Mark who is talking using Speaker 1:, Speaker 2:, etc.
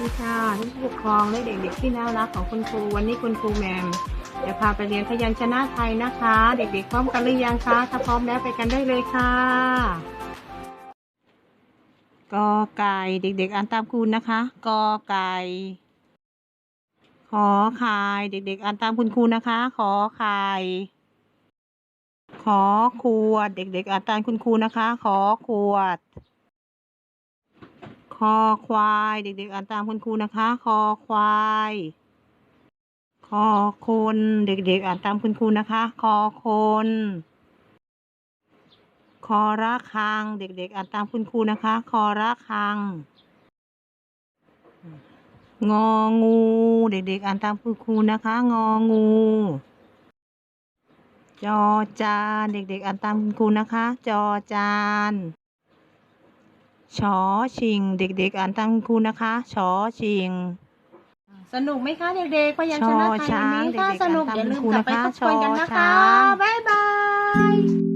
Speaker 1: ดีค่ะท่านผู้ปกครองและเด็กๆที่น่ารักของคุณครูวันนี้คุณครูแหมมจะพาไปเรียนพยัญชนะไทยนะคะ เด็กๆพร้อมกันหรือยังคะถ้าพร้อมแล้วไปกันได้เลยค่ะกอไก่เด็กๆอ่านตามคุณนะคะกอไก่ขอไข่เด็กๆอ่านตามคุณครูนะคะ ขอไข่ขอขวด เด็กๆอ่านตามคุณครูนะคะ ขอขวด คอควาย เด็กๆ อ่านตามคุณครูนะคะ คอควาย คอคนเด็กๆ อ่านตามคุณครูนะคะ คอคนคอระคัง เด็กๆ อ่านตามคุณครูนะคะ คอระคัง งองู เด็กๆ อ่านตามคุณครูนะคะ งองู จอจาน เด็กๆ อ่านตามคุณครูนะคะ จอจาน ชอชิง เด็ก ๆ อ่านตามคุณครูนะคะชอชิง สนุกไหมคะเด็กๆพยัญชนะไทยวันนี้ถ้าสนุกอย่าลืมกลับไปทบทวนกันนะคะ บ๊ายบาย